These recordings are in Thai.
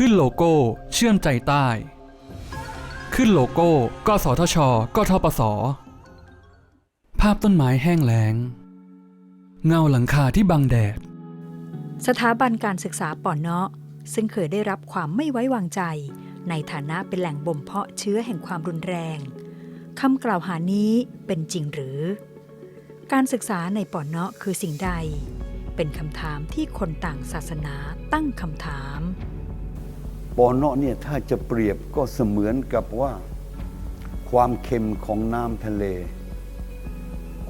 ขึ้นโลโก้ เชื่อมใจใต้ ขึ้นโลโก้กสทชกทปส ภาพต้นไม้แห้งแล้ง เงาหลังคาที่บังแดด สถาบันการศึกษาปอนเนาะซึ่งเคยได้รับความไม่ไว้วางใจ ในฐานะเป็นแหล่งบ่มเพาะเชื้อแห่งความรุนแรงคำกล่าวหานี้เป็นจริงหรือ การศึกษาในปอนเนาะคือสิ่งใด เป็นคำถามที่คนต่างศาสนาตั้งคำถาม ปอเนาะเนี่ยถ้าจะเปรียบก็เสมือนกับว่า ความเค็มของน้ำทะเล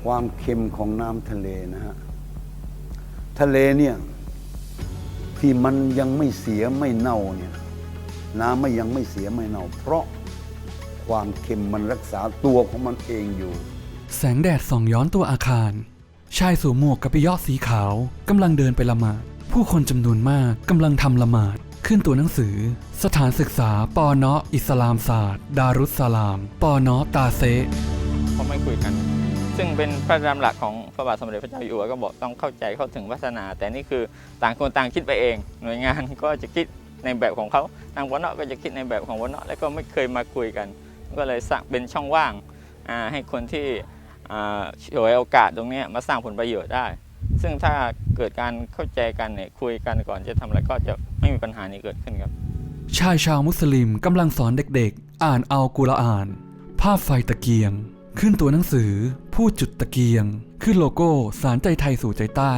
ความเค็มของน้ำทะเลนะฮะทะเลเนี่ยที่มันยังไม่เสียไม่เน่าเนี่ยน้ำไม่ยังไม่เสียไม่เน่า เพราะความเค็มมันรักษาตัวของมันเองอยู่ แสงแดดส่องย้อนตัวอาคาร ชายสวมหมวกกับปิยอสีขาวกำลังเดินไปละหมาด ผู้คนจำนวนมากกำลังทำละหมาด ขึ้นตัวหนังสือ สถานศึกษาปอเนาะอิสลามศาสตร์ ดารุสสลามปอเนาะตาเซเขาไม่คุยกัน ซึ่งเป็นพระดำหลักของพระบาทสมเด็จพระเจ้าอยู่หัวก็บอกต้องเข้าใจเข้าถึงพัฒนา แต่นี่คือต่างคนต่างคิดไปเอง หน่วยงานก็จะคิดในแบบของเขาทางวันเนาะก็จะคิดในแบบของวันเนาะแล้วก็ไม่เคยมาคุยกัน ก็เลยสร้างเป็นช่องว่างให้คนที่ฉวยโอกาสตรงนี้มาสร้างผลประโยชน์ได้ ซึ่งถ้าเกิดการเข้าใจกันเนี่ยคุยกันก่อนจะทำอะไรก็จะไม่มีปัญหานี้เกิดขึ้นครับ ชายชาวมุสลิมกำลังสอนเด็กๆ อ่านอัลกุรอาน ภาพไฟตะเกียง ขึ้นตัวหนังสือ พูดจุดตะเกียง ขึ้นโลโก้สารใจไทยสู่ใจใต้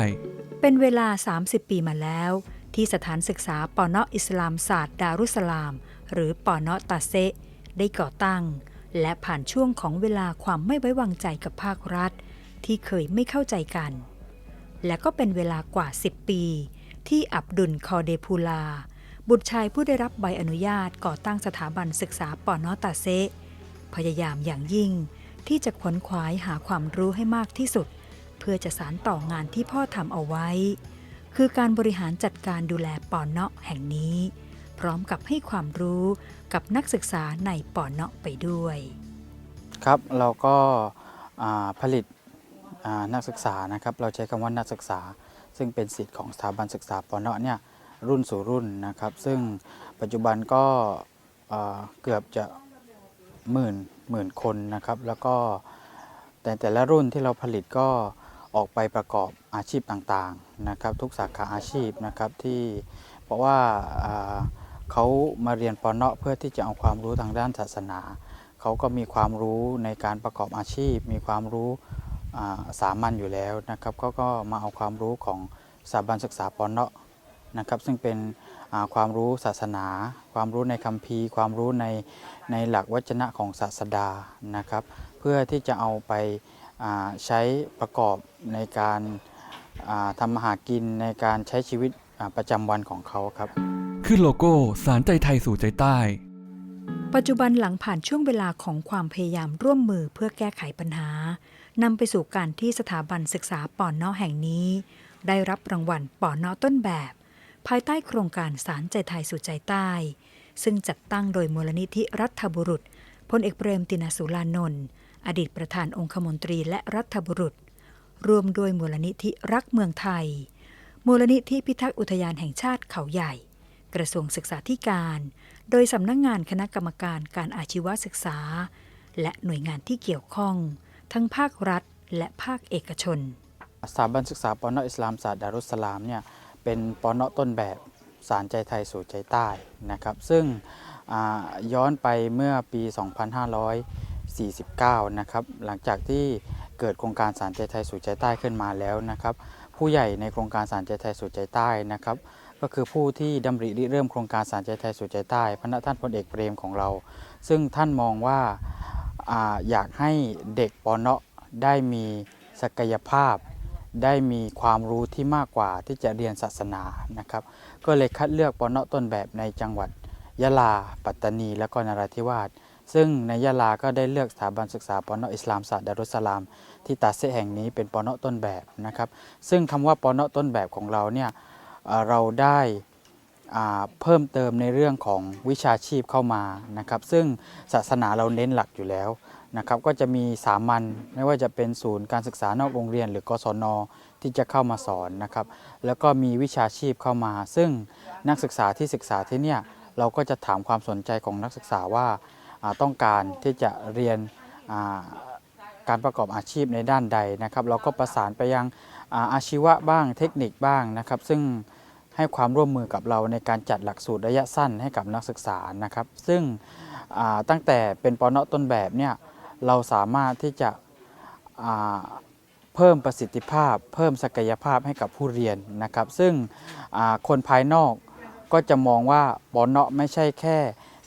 เป็นเวลา 30 ปีมาแล้ว ที่สถานศึกษาปอเนาะอิสลามศาสตร์ดารุสลาม หรือปอเนาะตาเซะได้ก่อตั้ง และผ่านช่วงของเวลาความไม่ไว้วางใจกับภาครัฐ ที่เคยไม่เข้าใจกัน และก็เป็นเวลากว่า 10 ปี ที่อับดุลคอเดพูลา บุตรชายผู้ได้รับใบอนุญาตก่อตั้งสถาบันศึกษาปอเนาะตาเซ พยายามอย่างยิ่ง ที่จะขวนขวายหาความรู้ให้มากที่สุด เพื่อจะสานต่องานที่พ่อทำเอาไว้ คือการบริหารจัดการดูแลปอนเนาะแห่งนี้ พร้อมกับให้ความรู้กับนักศึกษาในปอนเนาะไปด้วย ครับเราก็ผลิต นักศึกษานะครับเราใช้คำว่านักศึกษา ซึ่งเป็นสิทธิ์ของสถาบันศึกษาปอนเนาะเนี่ยรุ่นสู่รุ่นนะครับ ซึ่งปัจจุบันก็เกือบจะหมื่นหมื่นคนนะครับ แล้วก็แต่แต่ละรุ่นที่เราผลิตก็ออกไปประกอบอาชีพต่างๆนะครับ ทุกสาขาอาชีพนะครับที่เพราะว่าเขามาเรียนปอนเนาะเพื่อที่จะเอาความรู้ทางด้านศาสนา เขาก็มีความรู้ในการประกอบอาชีพ มีความรู้ สามัญอยู่แล้วนะครับเขาก็มาเอาความรู้ของสถาบันศึกษาปอนเนาะนะครับซึ่งเป็นอ่าความรู้ศาสนา ความรู้ในคัมภีร์ ความรู้ในในหลักวจนะของศาสดานะครับ เพื่อที่จะเอาไปอ่าใช้ประกอบในการอ่าทำมาหากินในการใช้ชีวิตอ่าประจำวันของเขาครับขึ้นโลโก้สารใจไทยสู่ใจใต้ ปัจจุบันหลังผ่านช่วงเวลาของความพยายามร่วมมือเพื่อแก้ไขปัญหา นำไปสู่การที่สถาบันศึกษาปอนเนาะแห่งนี้ ได้รับรางวัลปอนเนาะต้นแบบ ภายใต้โครงการสารใจไทยสู่ใจใต้ ซึ่งจัดตั้งโดยมูลนิธิรัฐบุรุษพลเอกเปรมตินสุรานนท์อดีตประธานองคมนตรีและรัฐบุรุษรวมด้วยมูลนิธิรักเมืองไทย มูลนิธิพิทักษ์อุทยานแห่งชาติเขาใหญ่ กระทรวงศึกษาธิการ โดยสำนักงงานคณะกรรมการการอาชีวศึกษา และหน่วยงานที่เกี่ยวข้อง ทั้งภาครัฐและภาคเอกชน สถาบันศึกษาปอนเนาะอิสลามศาสตร์ดารุสสลามเนี่ยเป็นปอนเนาะต้นแบบสารใจไทยสู่ใจใต้นะครับ ซึ่งย้อนไปเมื่อปี 2549 นะครับ หลังจากที่เกิดโครงการสารใจไทยสู่ใจใต้ขึ้นมาแล้วนะครับ ผู้ใหญ่ในโครงการสารใจไทยสู่ใจใต้นะครับ ก็คือผู้ที่ดำริริเริ่มโครงการสารใจไทยสู่ใจใต้พระท่านพลเอกเปรมของเรา ซึ่งท่านมองว่า อยากให้เด็กปอนเนาะได้มีศักยภาพ ได้มีความรู้ที่มากกว่าที่จะเรียนศาสนานะครับ ก็เลยคัดเลือกปอนเนาะต้นแบบในจังหวัดยะลา ปัตตานี และก็นราธิวาสซึ่งในยะลาก็ได้เลือกสถาบันศึกษาปอนเนาะอิสลามศาสตร์ดารุสสลาม ที่ตาเซแห่งนี้เป็นปอนเนาะต้นแบบนะครับ ซึ่งคำว่าปอนเนาะต้นแบบของเราเนี่ยเราได้ เพิ่มเติมในเรื่องของวิชาชีพเข้ามานะครับ ซึ่งศาสนาเราเน้นหลักอยู่แล้วนะครับก็จะมีสามัญไม่ว่าจะเป็นศูนย์การศึกษานอกโรงเรียน หรือกศนที่จะเข้ามาสอนนะครับ แล้วก็มีวิชาชีพเข้ามา ซึ่งนักศึกษาที่ศึกษาที่เนี่ยเราก็จะถามความสนใจของนักศึกษาว่าต้องการที่จะเรียนการประกอบอาชีพในด้านใดนะครับ เราก็ประสานไปยังอาชีวะบ้างเทคนิคบ้างนะครับ ซึ่ง ให้ความร่วมมือกับเราในการจัดหลักสูตรระยะสั้นให้กับนักศึกษานะครับ ซึ่งตั้งแต่เป็นปเนาะต้นแบบเนี่ยเราสามารถที่จะเพิ่มประสิทธิภาพ เพิ่มศักยภาพให้กับผู้เรียนนะครับ ซึ่งคนภายนอกก็จะมองว่าปเนาะไม่ใช่แค่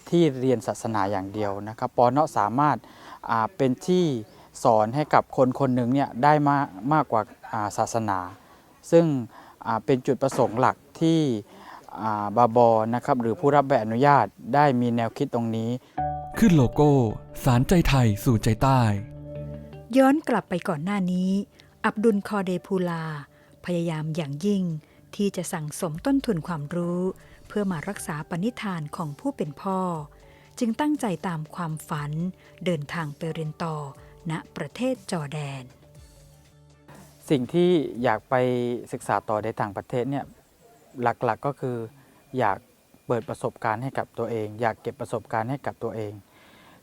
ที่เรียนศาสนาอย่างเดียวนะครับปเนาะสามารถเป็นที่สอนให้กับคนคนหนึ่งเนี่ยได้มากมากกว่าศาสนา ซึ่ง เป็นจุดประสงค์หลักที่อ่าบาบอนะครับหรือผู้รับใบอนุญาตได้มีแนวคิดตรงนี้ ขึ้นโลโก้ สารใจไทยสู่ใจใต้ ย้อนกลับไปก่อนหน้านี้ อับดุลคอเดพูลา พยายามอย่างยิ่งที่จะสั่งสมต้นทุนความรู้ เพื่อมารักษาปณิธานของผู้เป็นพ่อ จึงตั้งใจตามความฝันเดินทางไปเรียนต่อณประเทศจอร์แดน สิ่งที่อยากไปศึกษาต่อในต่างประเทศเนี่ยหลักๆก็คืออยากเปิดประสบการณ์ให้กับตัวเอง อยากเก็บประสบการณ์ให้กับตัวเอง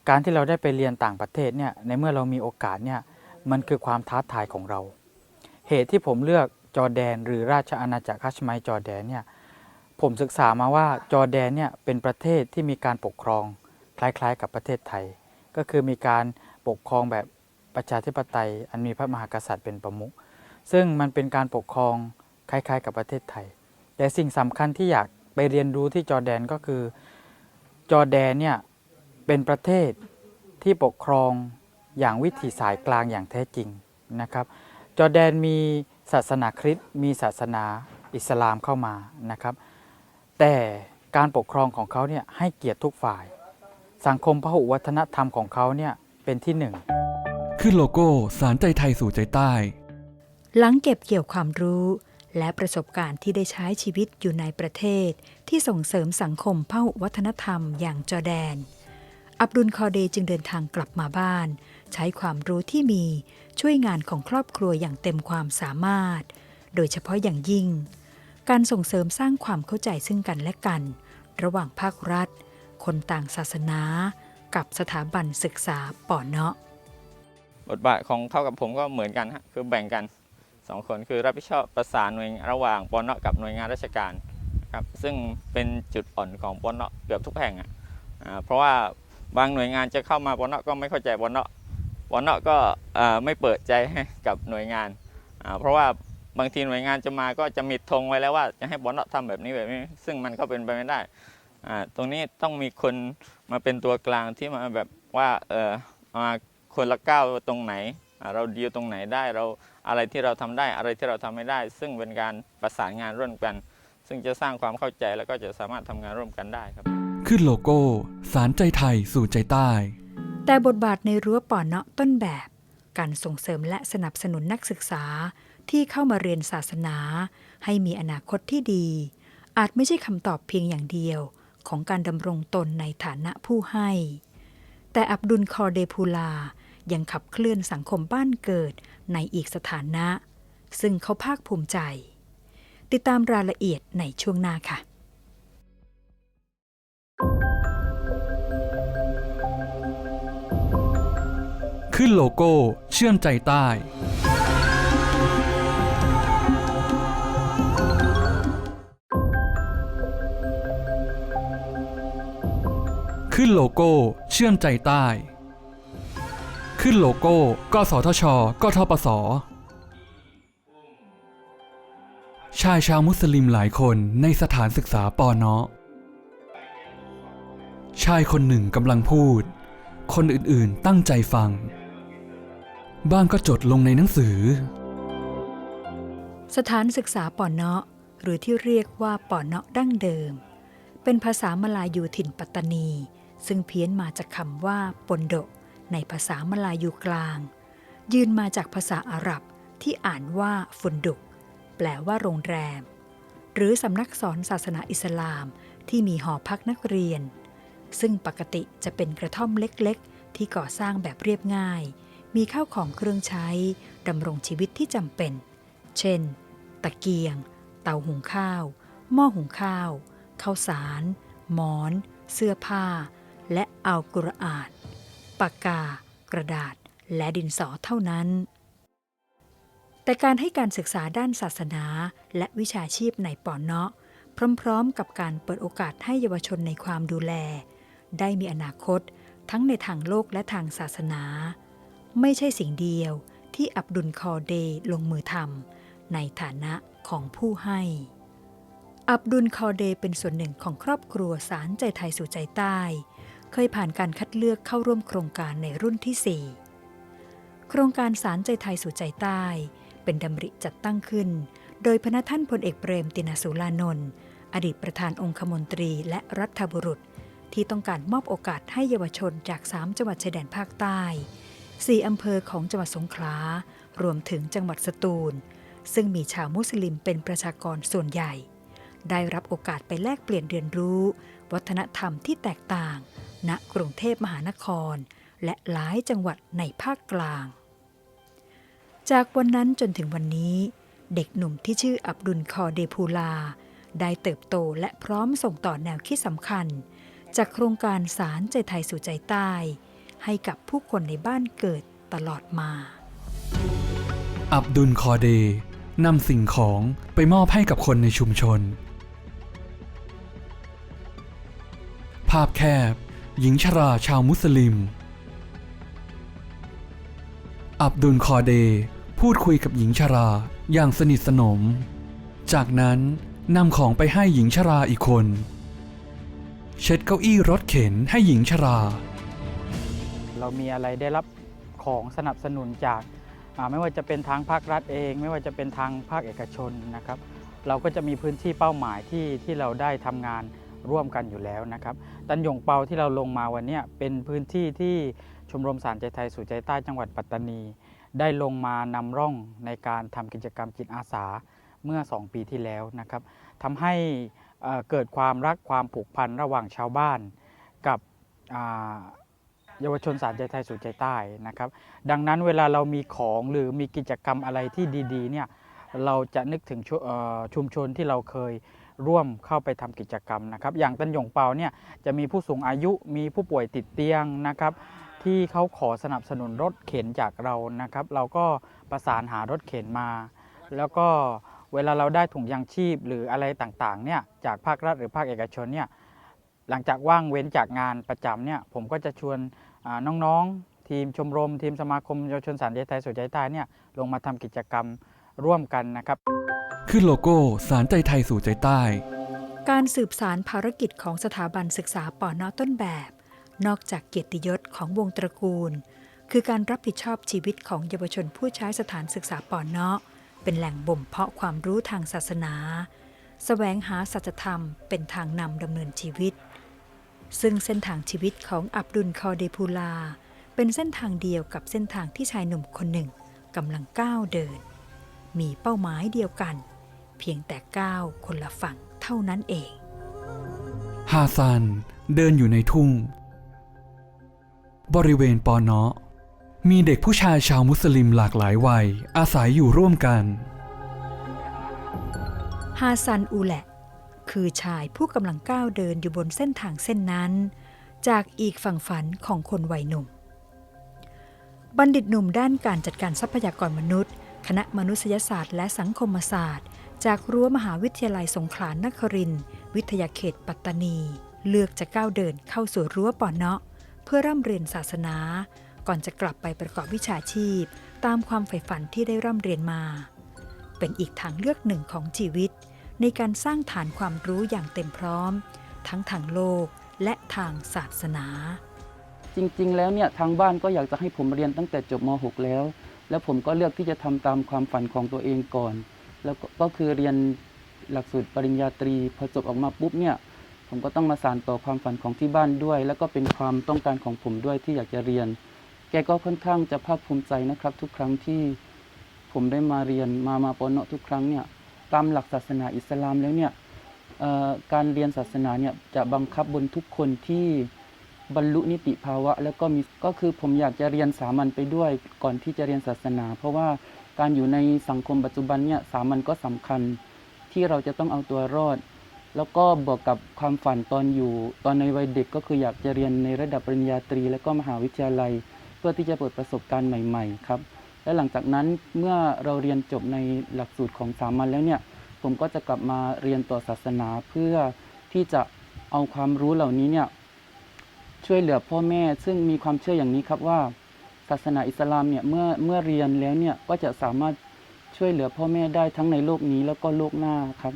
การที่เราได้ไปเรียนต่างประเทศเนี่ยในเมื่อเรามีโอกาสเนี่ยมันคือความท้าทายของเรา เหตุที่ผมเลือกจอแดน หรือราชอาณาจักรคัชไมร์จอแดนเนี่ยผมศึกษามาว่าจอแดนเนี่ยเป็นประเทศที่มีการปกครองคล้ายๆ กับประเทศไทย ก็คือมีการปกครองแบบประชาธิปไตยอันมีพระมหากษัตริย์เป็นประมุข ซึ่งมันเป็นการปกครองคล้ายๆ กับประเทศไทย แต่สิ่งสำคัญที่อยากไปเรียนรู้ที่จอร์แดนก็คือ จอร์แดนเนี่ยเป็นประเทศที่ปกครองอย่างวิถีสายกลางอย่างแท้จริงนะครับ จอร์แดนมีศาสนาคริสต์มีศาสนาอิสลามเข้ามานะครับ แต่การปกครองของเขาเนี่ยให้เกียรติทุกฝ่าย สังคมพหุวัฒนธรรมของเขาเนี่ยเป็นที่หนึ่ง ขึ้นโลโก้สารใจไทยสู่ใจใต้ หลังเก็บเกี่ยวความรู้ และประสบการณ์ที่ได้ใช้ชีวิตอยู่ในประเทศ ที่ส่งเสริมสังคมเพหุวัฒนธรรมอย่างจอแดน อับดุลคอเดจึงเดินทางกลับมาบ้าน ใช้ความรู้ที่มีช่วยงานของครอบครัวอย่างเต็มความสามารถ โดยเฉพาะอย่างยิ่ง การส่งเสริมสร้างความเข้าใจซึ่งกันและกัน ระหว่างภาครัฐ คนต่างศาสนา กับสถาบันศึกษาป่อเนาะบทบาทของเขากับผมก็เหมือนกันฮะคือแบ่งกัน สองคนคือรับผิดชอบประสานหน่วยระหว่างปนเนาะกับหน่วยงานราชการครับซึ่งเป็นจุดอ่อนของปนเนาะเกือบทุกแห่งอะเพราะว่าบางหน่วยงานจะเข้ามาปนเนาะก็ไม่เข้าใจปนเนาะปนเนาะก็ไม่เปิดใจกับหน่วยงาน เพราะว่าบางทีหน่วยงานจะมาก็จะมีธงไว้แล้วว่าจะให้ปนเนาะทำแบบนี้แบบนี้ ซึ่งมันก็เป็นไปไม่ได้ตรงนี้ต้องมีคนมาเป็นตัวกลางที่มาแบบว่าเออมาคนละก้าวตรงไหน เราดีลตรงไหนได้เราอะไรที่เราทำได้อะไรที่เราทำไม่ได้ ซึ่งเป็นการประสานงานร่วมกัน ซึ่งจะสร้างความเข้าใจแล้วก็จะสามารถทำงานร่วมกันได้ครับ ขึ้นโลโก้ สารใจไทยสู่ใจใต้ แต่บทบาทในรั้วป่อเนาะต้นแบบ การส่งเสริมและสนับสนุนนักศึกษาที่เข้ามาเรียนศาสนา ให้มีอนาคตที่ดี อาจไม่ใช่คำตอบเพียงอย่างเดียวของการดำรงตนในฐานะผู้ให้ แต่อับดุลคอเดพูลา ยังขับเคลื่อนสังคมบ้านเกิดในอีกสถานะ ซึ่งเขาภาคภูมิใจ ติดตามรายละเอียดในช่วงหน้าค่ะขึ้นโลโก้ เชื่อมใจใต้ ขึ้นโลโก้ เชื่อมใจใต้ ขึ้นโลโก้ กสทช กทปส ชายชาวมุสลิมหลายคนในสถานศึกษาปอเนาะชายคนหนึ่งกำลังพูด คนอื่นๆตั้งใจฟัง บ้างก็จดลงในหนังสือ สถานศึกษาป่อเนาะหรือที่เรียกว่าป่อเนาะดั้งเดิม เป็นภาษามลายูถิ่นปัตตานี ซึ่งเพี้ยนมาจากคำว่าปนโด ในภาษามลายูกลาง ยืนมาจากภาษาอาหรับที่อ่านว่าฟุนดุก แปลว่าโรงแรม หรือสำนักสอนศาสนาอิสลามที่มีหอพักนักเรียน ซึ่งปกติจะเป็นกระท่อมเล็กๆ ที่ก่อสร้างแบบเรียบง่าย มีข้าวของเครื่องใช้ดำรงชีวิตที่จำเป็น เช่น ตะเกียง เตาหุงข้าว หม้อหุงข้าวข้าวสาร หมอน เสื้อผ้า และอัลกุรอาน ปากกา กระดาษ และดินสอเท่านั้น แต่การให้การศึกษาด้านศาสนาและวิชาชีพในปอนเนาะ พร้อมๆ กับการเปิดโอกาสให้เยาวชนในความดูแล ได้มีอนาคต ทั้งในทางโลกและทางศาสนา ไม่ใช่สิ่งเดียวที่อับดุลคอเดลงมือทำในฐานะของผู้ให้ อับดุลคอเดเป็นส่วนหนึ่งของครอบครัวสารใจไทยสู่ใจใต้ เคยผ่านการคัดเลือกเข้าร่วมโครงการในรุ่นที่ 4 โครงการสารใจไทยสู่ใจใต้ เป็นดำริจัดตั้งขึ้น โดยพระท่านพลเอกเปรมตินสุรานนท์อดีตประธานองคมนตรีและรัฐบุรุษ ที่ต้องการมอบโอกาสให้เยาวชนจาก 3 จังหวัดชายแดนภาคใต้4อำเภอของจังหวัดสงขลา รวมถึงจังหวัดสตูล ซึ่งมีชาวมุสลิมเป็นประชากรส่วนใหญ่ ได้รับโอกาสไปแลกเปลี่ยนเรียนรู้ วัฒนธรรมที่แตกต่าง ณกรุงเทพมหานคร และหลายจังหวัดในภาคกลาง จากวันนั้นจนถึงวันนี้ เด็กหนุ่มที่ชื่ออับดุลคอเดพูลา ได้เติบโตและพร้อมส่งต่อแนวคิดสำคัญ จากโครงการสารใจไทยสู่ใจใต้ ให้กับผู้คนในบ้านเกิดตลอดมา อับดุลคอเดนำสิ่งของไปมอบให้กับคนในชุมชน ภาพแคบ หญิงชราชาวมุสลิม อับดุลคอเดย์พูดคุยกับหญิงชราอย่างสนิทสนม จากนั้นนำของไปให้หญิงชราอีกคน เช็ดเก้าอี้รถเข็นให้หญิงชรา เรามีอะไรได้รับของสนับสนุนจากไม่ว่าจะเป็นทางภาครัฐเอง ไม่ว่าจะเป็นทางภาคเอกชนนะครับ เราก็จะมีพื้นที่เป้าหมายที่ที่เราได้ทำงาน ร่วมกันอยู่แล้วนะครับ ตันหยงเปาที่เราลงมาวันนี้เป็นพื้นที่ที่ชมรมสารใจไทยสู่ใจใต้จังหวัดปัตตานี ได้ลงมานำร่องในการทำกิจกรรมจิตอาสาเมื่อ 2 ปีที่แล้วนะครับทำให้เกิดความรักความผูกพันระหว่างชาวบ้าน กับเยาวชนสารใจไทยสู่ใจใต้นะครับ ดังนั้นเวลาเรามีของหรือมีกิจกรรมอะไรที่ดีๆเนี่ยเราจะนึกถึงชชุมชนที่เราเคย ร่วมเข้าไปทำกิจกรรมนะครับ อย่างตันหยงเปาเนี่ยจะมีผู้สูงอายุมีผู้ป่วยติดเตียงนะครับ ที่เขาขอสนับสนุนรถเข็นจากเรานะครับ เราก็ประสานหารถเข็นมา แล้วก็เวลาเราได้ถุงยางชีพหรืออะไรต่างๆเนี่ยจากภาครัฐหรือภาคเอกชนเนี่ยหลังจากว่างเว้นจากงานประจำเนี่ยผมก็จะชวนน้องๆ ทีมชมรม ทีมสมาคมเยาวชนสารใจไทยสู่ใจใต้เนี่ยลงมาทำกิจกรรมร่วมกันนะครับ ขึ้นโลโก้สารใจไทยสู่ใจใต้ การสืบสารภารกิจของสถาบันศึกษาปอนอต้นแบบ นอกจากเกียรติยศของวงตระกูล คือการรับผิดชอบชีวิตของเยาวชนผู้ใช้สถานศึกษาปอนอเป็นแหล่งบ่มเพาะความรู้ทางศาสนาสแสวงหาสัจธรรมเป็นทางนำดำเนินชีวิต ซึ่งเส้นทางชีวิตของอับดุลคอเดพูลา เป็นเส้นทางเดียวกับเส้นทางที่ชายหนุ่มคนหนึ่งกำลังก้าวเดิน มีเป้าหมายเดียวกัน เพียงแต่ก้าวคนละฝั่งเท่านั้นเอง ฮาซันเดินอยู่ในทุ่ง บริเวณปอนเนาะมีเด็กผู้ชายชาวมุสลิมหลากหลายวัย อาศัยอยู่ร่วมกัน ฮาซันอูแหละ คือชายผู้กำลังก้าวเดินอยู่บนเส้นทางเส้นนั้น จากอีกฝั่งฝันของคนวัยหนุ่ม บัณฑิตหนุ่มด้านการจัดการทรัพยากรมนุษย์ คณะมนุษยศาสตร์และสังคมศาสตร์ จากรั้วมหาวิทยาลัยสงขลานครินทร์วิทยาเขตปัตตานี เลือกจะก้าวเดินเข้าสู่รั้วปอนเนาะ เพื่อร่ำเรียนศาสนา ก่อนจะกลับไปประกอบวิชาชีพ ตามความใฝ่ฝันที่ได้ร่ำเรียนมา เป็นอีกทางเลือกหนึ่งของชีวิต ในการสร้างฐานความรู้อย่างเต็มพร้อม ทั้งทางโลกและทางศาสนา จริงๆ แล้วเนี่ยทางบ้านก็อยากจะให้ผมเรียนตั้งแต่จบม .6 แล้ว แล้วผมก็เลือกที่จะทำตามความฝันของตัวเองก่อน แล้วก็ก็คือเรียนหลักสูตรปริญญาตรีพอจบออกมาปุ๊บเนี่ยผมก็ต้องมาสานต่อความฝันของที่บ้านด้วย แล้วก็เป็นความต้องการของผมด้วยที่อยากจะเรียน แกก็ค่อนข้างจะภาคภูมิใจนะครับ ทุกครั้งที่ผมได้มาเรียนมามาปอนเนาะทุกครั้งเนี่ยตามหลักศาสนาอิสลามแล้วเนี่ยการเรียนศาสนาเนี่ยจะบังคับบนทุกคนที่บรรลุนิติภาวะ แล้วก็มีก็คือผมอยากจะเรียนสามัญไปด้วยก่อนที่จะเรียนศาสนา เพราะว่า การอยู่ในสังคมปัจจุบันเนี่ยสามัญก็สำคัญที่เราจะต้องเอาตัวรอด แล้วก็บวกกับความฝันตอนอยู่ ตอนในวัยเด็กก็คืออยากจะเรียนในระดับปริญญาตรี และก็มหาวิทยาลัย เพื่อที่จะเปิดประสบการณ์ใหม่ ๆ ครับ และหลังจากนั้นเมื่อเราเรียนจบในหลักสูตรของสามัญแล้วเนี่ยผมก็จะกลับมาเรียนต่อศาสนาเพื่อที่จะเอาความรู้เหล่านี้เนี่ยช่วยเหลือพ่อแม่ซึ่งมีความเชื่ออย่างนี้ครับว่า ศาสนาอิสลามเนี่ยเมื่อเมื่อเรียนแล้วเนี่ยก็จะสามารถช่วยเหลือพ่อแม่ได้ทั้งในโลกนี้แล้วก็โลกหน้าครับ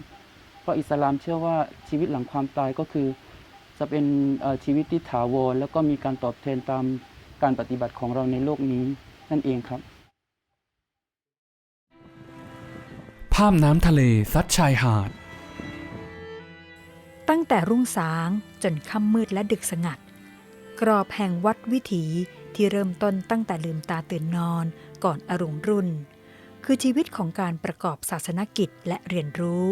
เพราะอิสลามเชื่อว่าชีวิตหลังความตายก็คือ จะเป็นเอ่อชีวิตที่ถาวรแล้วก็มีการตอบแทนตามการปฏิบัติของเราในโลกนี้นั่นเองครับ ภาพน้ำทะเลซัดชายหาด ตั้งแต่รุ่งสางจนค่ำมืดและดึกสงัด กรอบแห่งวัดวิถี ที่เริ่มต้นตั้งแต่ลืมตาตื่นนอนก่อนอรุณรุ่น คือชีวิตของการประกอบศาสนกิจและเรียนรู้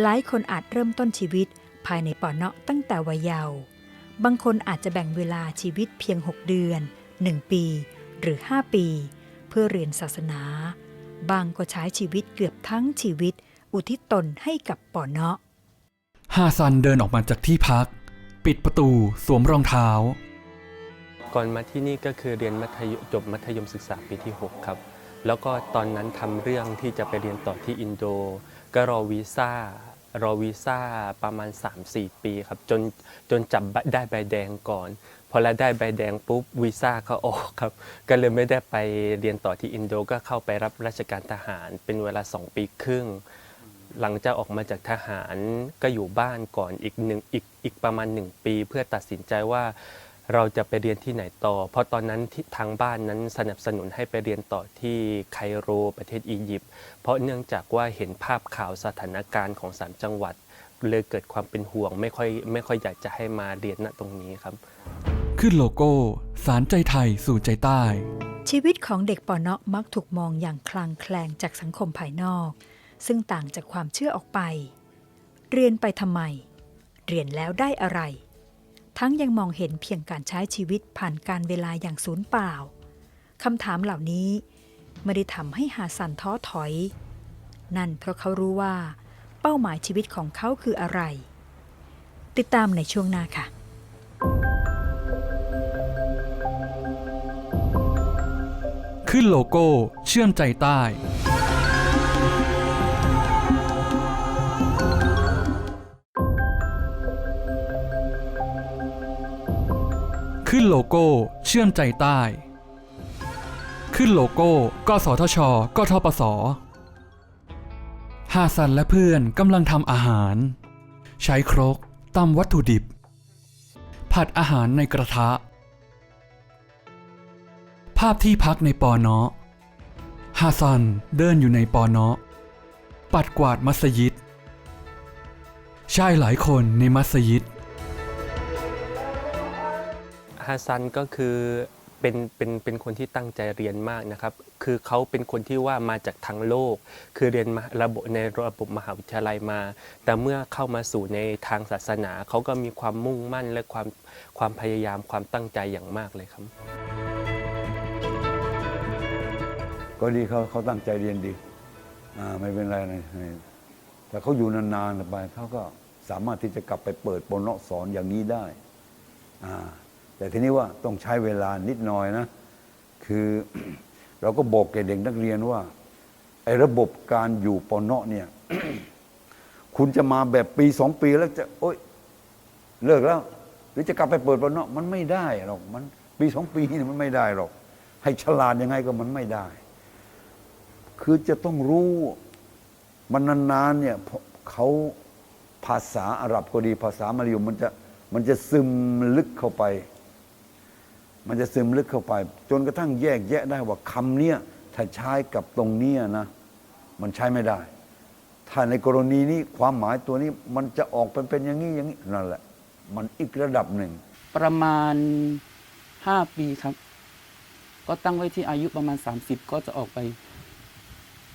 หลายคนอาจเริ่มต้นชีวิตภายในปอนเนาะตั้งแต่วัยเยาว์บางคนอาจจะแบ่งเวลาชีวิตเพียง 6 เดือน 1 ปี หรือ 5 ปี เพื่อเรียนศาสนา บางก็ใช้ชีวิตเกือบทั้งชีวิต อุทิศตนให้กับปอนเนาะฮาซันเดินออกมาจากที่พัก ปิดประตูสวมรองเท้า ก่อนมาที่นี่ก็คือเรียนมัธยมจบมัธยมศึกษาปีที่ 6 ครับ แล้วก็ตอนนั้นทำเรื่องที่จะไปเรียนต่อที่อินโด ก็รอวีซ่ารอวีซ่าประมาณ 3-4 ปีครับจนจนจับได้ใบแดงก่อน พอแล้วได้ใบแดงปุ๊บวีซ่าเขาออกครับ ก็เลยไม่ได้ไปเรียนต่อที่อินโดก็เข้าไปรับราชการทหารเป็นเวลา 2 ปีครึ่ง หลังจากออกมาจากทหารก็อยู่บ้านก่อนอีกหนึ่งอีกอีกประมาณหนึ่งปี เพื่อตัดสินใจว่า เราจะไปเรียนที่ไหนต่อ เพราะตอนนั้นที่ทางบ้านนั้นสนับสนุนให้ไปเรียนต่อที่ไคโรประเทศอียิปต์ เพราะเนื่องจากว่าเห็นภาพข่าวสถานการณ์ของสามจังหวัด เลยเกิดความเป็นห่วงไม่ค่อยไม่ค่อยอยากจะให้มาเรียนณตรงนี้ครับ ขึ้นโลโก้ สารใจไทยสู่ใจใต้ ชีวิตของเด็กปอเนาะมักถูกมองอย่างคลางแคลงจากสังคมภายนอก ซึ่งต่างจากความเชื่อออกไป เรียนไปทำไม เรียนแล้วได้อะไร ทั้งยังมองเห็นเพียงการใช้ชีวิตผ่านการเวลาอย่างสูญเปล่าคำถามเหล่านี้ไม่ได้ทำให้ฮาซันท้อถอย นั่นเพราะเขารู้ว่า เป้าหมายชีวิตของเขาคืออะไร ติดตามในช่วงหน้าค่ะขึ้นโลโก้ เชื่อมใจใต้ ขึ้นโลโก้ เชื่อมใจใต้ ขึ้นโลโก้กสทช กทปสฮาซันและเพื่อนกำลังทำอาหาร ใช้ครกตำวัตถุดิบ ผัดอาหารในกระทะ ภาพที่พักในปอเนาะฮาซันเดินอยู่ในปอเนาะปัดกวาดมัสยิดชายหลายคนในมัสยิด ฮัสซันก็คือเป็นเป็นเป็นคนที่ตั้งใจเรียนมากนะครับ คือเขาเป็นคนที่ว่ามาจากทั้งโลก คือเรียนมาระบบในระบบมหาวิทยาลัยมา แต่เมื่อเข้ามาสู่ในทางศาสนา เขาก็มีความมุ่งมั่นและความความพยายามความตั้งใจอย่างมากเลยครับ ก็ดีเขาเขาตั้งใจเรียนดีอ่าไม่เป็นไรนะแต่เขาอยู่นานๆไปเขาก็สามารถที่จะกลับไปเปิดปนเนาะสอนอย่างนี้ได้อ่า แต่ทีนี้ว่าต้องใช้เวลานิดหน่อยนะ คือเราก็บอกแก่เด็กนักเรียนว่าไอ้ระบบการอยู่ปนเนาะเนี่ย คุณจะมาแบบปีสองปีแล้วจะ โอ๊ยเลิกแล้ว หรือจะกลับไปเปิดปนเนาะมันไม่ได้หรอกมันปีสองปีนี่มันไม่ได้หรอก ให้ฉลาดยังไงก็มันไม่ได้ คือจะต้องรู้มันนานๆเนี่ยเขาภาษาอาหรับก็ดีภาษามาลายูมันจะมันจะซึมลึกเข้าไป มันจะซึมลึกเข้าไป จนกระทั่งแยกแยะได้ว่าคำเนี้ยถ้าใช้กับตรงเนี้ยนะ มันใช้ไม่ได้ ถ้าในกรณีนี้ความหมายตัวนี้มันจะออกเป็นเป็นอย่างนี้อย่างนี้นั่นแหละ มันอีกระดับหนึ่ง ประมาณ 5 ปีครับ ก็ตั้งไว้ที่อายุประมาณ 30 ก็จะออกไป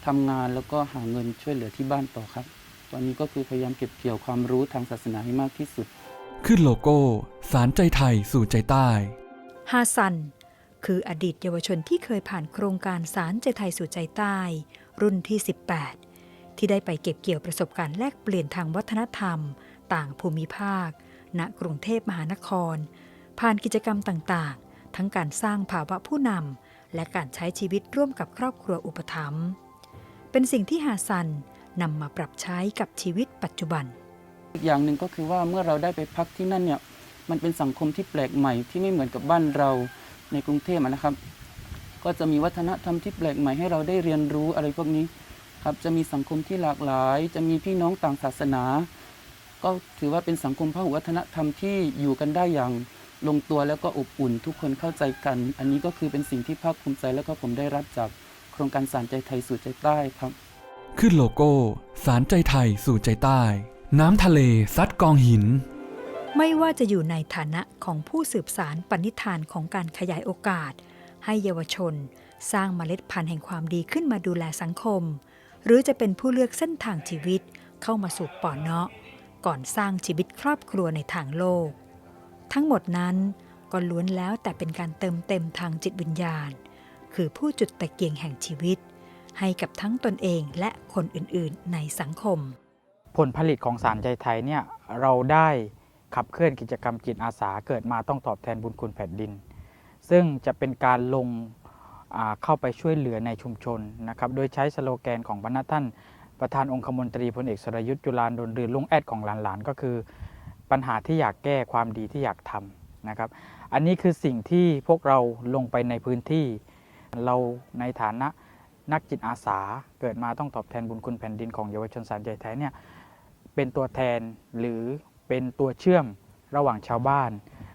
ทำงานแล้วก็หาเงินช่วยเหลือที่บ้านต่อครับ ตอนนี้ก็คือพยายามเก็บเกี่ยวความรู้ทางศาสนาให้มากที่สุด ขึ้นโลโก้ สารใจไทยสู่ใจใต้ ฮาซัน คืออดีตเยาวชนที่เคยผ่านโครงการสารใจไทยสู่ใจใต้ รุ่นที่ 18 ที่ได้ไปเก็บเกี่ยวประสบการณ์แลกเปลี่ยนทางวัฒนธรรม ต่างภูมิภาค ณกรุงเทพมหานคร ผ่านกิจกรรมต่างๆ ทั้งการสร้างภาวะผู้นำและการใช้ชีวิตร่วมกับครอบครัวอุปถัมภ์เป็นสิ่งที่ฮาซันนำมาปรับใช้กับชีวิตปัจจุบัน อีกอย่างหนึ่งก็คือว่าเมื่อเราได้ไปพักที่นั่นเนี่ย มันเป็นสังคมที่แปลกใหม่ที่ไม่เหมือนกับบ้านเราในกรุงเทพนะครับ ก็จะมีวัฒนธรรมที่แปลกใหม่ให้เราได้เรียนรู้อะไรพวกนี้ครับจะมีสังคมที่หลากหลาย จะมีพี่น้องต่างศาสนา ก็ถือว่าเป็นสังคมพหุวัฒนธรรมที่อยู่กันได้อย่างลงตัวแล้วก็อบอุ่น ทุกคนเข้าใจกัน อันนี้ก็คือเป็นสิ่งที่ภาคภูมิใจแล้วก็ผมได้รับจากโครงการสารใจไทยสู่ใจใต้ครับ ขึ้นโลโก้ สารใจไทยสู่ใจใต้ น้ำทะเลซัดกองหิน ไม่ว่าจะอยู่ในฐานะของผู้สืบสารปณิธานของการขยายโอกาส ให้เยาวชน สร้างเมล็ดพันธุ์แห่งความดีขึ้นมาดูแลสังคม หรือจะเป็นผู้เลือกเส้นทางชีวิตเข้ามาสู่ปอเนาะ ก่อนสร้างชีวิตครอบครัวในทางโลก ทั้งหมดนั้นก็ล้วนแล้วแต่เป็นการเติมเต็มทางจิตวิญญาณ คือผู้จุดตะเกียงแห่งชีวิต ให้กับทั้งตนเองและคนอื่นๆในสังคม ผลผลิตของสารใจไทยเนี่ยเราได้ ขับเคลื่อนกิจกรรมจิตอาสาเกิดมาต้องตอบแทนบุญคุณแผ่นดิน ซึ่งจะเป็นการลงเข้าไปช่วยเหลือในชุมชนนะครับโดยใช้สโลแกนของบรรณท่านประธานองคมนตรีพลเอกสรยุทธ์จุลานนท์หรือลุงแอดของหลานๆ ก็คือ ปัญหาที่อยากแก้ความดีที่อยากทำนะครับ อันนี้คือสิ่งที่พวกเราลงไปในพื้นที่ เราในฐานะนักจิตอาสาเกิดมาต้องตอบแทนบุญคุณแผ่นดินของเยาวชนสารใจไทยเนี่ยเป็นตัวแทนหรือ เป็นตัวเชื่อมระหว่างชาวบ้าน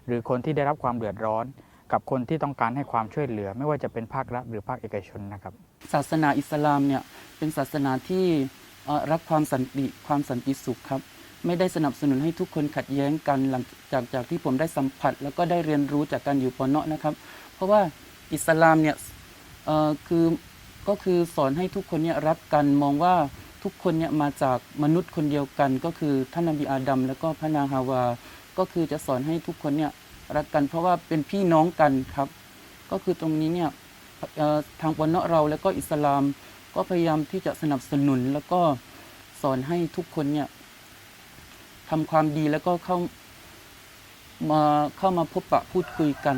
หรือคนที่ได้รับความเดือดร้อน กับคนที่ต้องการให้ความช่วยเหลือ ไม่ว่าจะเป็นภาครัฐหรือภาคเอกชนนะครับ ศาสนาอิสลามเนี่ยเป็นศาสนาที่รักความสันติความสันติสุขครับ ไม่ได้สนับสนุนให้ทุกคนขัดแย้งกันหลังจากจากที่ผมได้สัมผัส แล้วก็ได้เรียนรู้จากการอยู่ปอนเนาะนะครับ เพราะว่าอิสลามเนี่ยคือก็คือสอนให้ทุกคนเนี่ยรักกันมองว่า ทุกคนเนี่ยมาจากมนุษย์คนเดียวกัน ก็คือท่านนบีอาดัมแล้วก็พระนางฮาวา ก็คือจะสอนให้ทุกคนเนี่ยรักกันเพราะว่าเป็นพี่น้องกันครับ ก็คือตรงนี้เนี่ยทางปอนเนาะเราแล้วก็อิสลาม ก็พยายามที่จะสนับสนุนแล้วก็สอนให้ทุกคนเนี่ยทำความดีแล้วก็เข้ามาเข้ามาพบปะพูดคุยกัน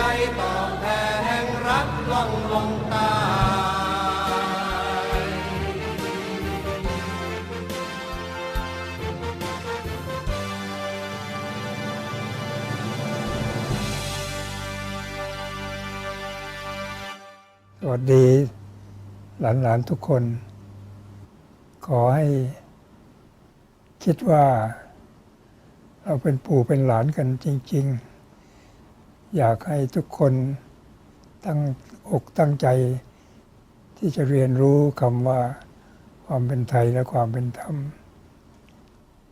ใจต่อแผ่แห่งรักล่องลงตาสวัสดี หลานๆทุกคน ขอให้ คิดว่า เราเป็นปู่เป็นหลานกันจริง ๆ อยากให้ทุกคนตั้งอกตั้งใจ ที่จะเรียนรู้คำว่าความเป็นไทยและความเป็นธรรม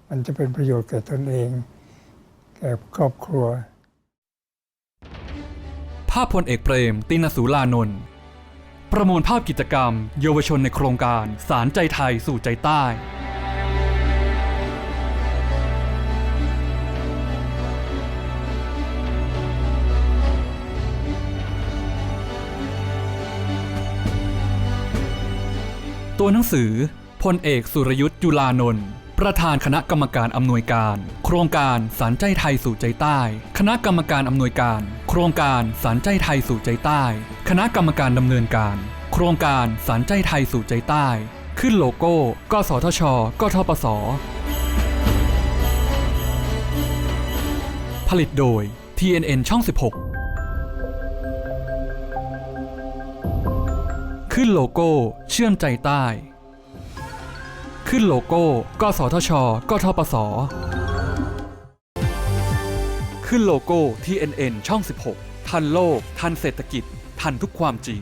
มันจะเป็นประโยชน์แก่ตนเอง แก่ครอบครัว ภาพพลเอกเปรม ตินสูลานนท์ประมวลภาพกิจกรรม เยาวชนในโครงการสารใจไทยสู่ใจใต้ ตัวหนังสือพลเอกสุรยุทธ์จุลานนท์ประธานคณะกรรมการอำนวยการ โครงการสารใจไทยสู่ใจใต้ คณะกรรมการอำนวยการ โครงการสารใจไทยสู่ใจใต้ คณะกรรมการดำเนินการ โครงการสารใจไทยสู่ใจใต้ ขึ้นโลโก้ กสทช กทปส ผลิตโดย TNN ช่อง 16 ขึ้นโลโก้ เชื่อมใจใต้ ขึ้นโลโก้กสทช กทปส ขึ้นโลโก้ TNN ช่อง 16 ทันโลก ทันเศรษฐกิจ ทันทุกความจริง